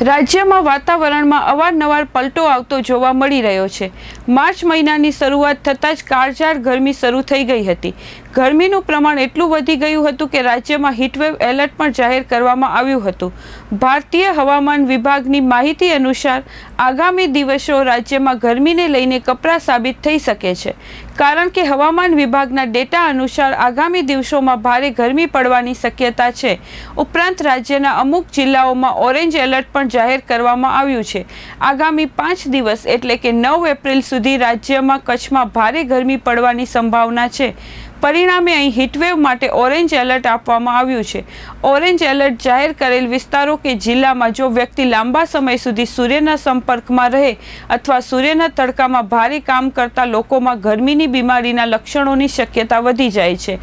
રાજ્યમાં વાતાવરણમાં અવારનવાર પલટો આવતો જોવા મળી રહ્યો છે. માર્ચ મહિનાની શરૂઆત થતાં જ કાળઝાળ ગરમી શરૂ થઈ ગઈ હતી. ગરમીનું પ્રમાણ એટલું વધી ગયું હતું કે રાજ્યમાં હીટવેવ એલર્ટ પણ જાહેર કરવામાં આવ્યું હતું. ભારતીય હવામાન વિભાગની માહિતી અનુસાર, આગામી દિવસો રાજ્યમાં ગરમીને લઈને કપરા સાબિત થઈ શકે છે. કારણ કે હવામાન વિભાગના ડેટા અનુસાર આગામી દિવસોમાં ભારે ગરમી પડવાની શક્યતા છે. ઉપરાંત રાજ્યના અમુક જિલ્લાઓમાં ઓરેન્જ એલર્ટ પણ જાહેર કરવામાં આવ્યું છે. આગામી પાંચ દિવસ એટલે કે નવ એપ્રિલ સુધી રાજ્યમાં કચ્છમાં ભારે ગરમી પડવાની સંભાવના છે. પરિણામે અહીં હીટવેવ માટે ઓરેન્જ એલર્ટ આપવામાં આવ્યું છે. ઓરેન્જ એલર્ટ જાહેર કરેલ વિસ્તારો કે જિલ્લામાં જો વ્યક્તિ લાંબા સમય સુધી સૂર્યના સંપર્કમાં રહે અથવા સૂર્યના તડકામાં ભારે કામ કરતા લોકોમાં ગરમીની બીમારીના લક્ષણોની શક્યતા વધી જાય છે.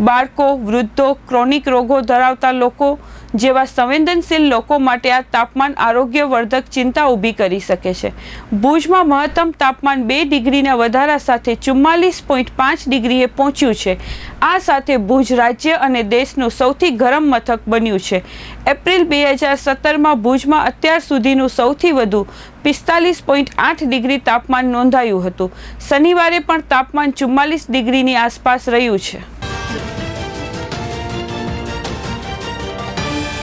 બાળકો, વૃદ્ધો, ક્રોનિક રોગો ધરાવતા લોકો જેવા સંવેદનશીલ લોકો માટે આ તાપમાન આરોગ્યવર્ધક ચિંતા ઊભી કરી શકે છે. ભુજમાં મહત્તમ તાપમાન બે ડિગ્રીના વધારા સાથે ચુમ્માલીસ પોઈન્ટ પાંચ ડિગ્રીએ પહોંચ્યું છે. આ સાથે ભુજ રાજ્ય અને દેશનું સૌથી ગરમ મથક બન્યું છે. એપ્રિલ બે હજાર સત્તરમાં ભુજમાં અત્યાર સુધીનું સૌથી વધુ પિસ્તાલીસ પોઈન્ટ આઠ ડિગ્રી તાપમાન નોંધાયું હતું. શનિવારે પણ તાપમાન ચુમ્માલીસ ડિગ્રીની આસપાસ રહ્યું છે.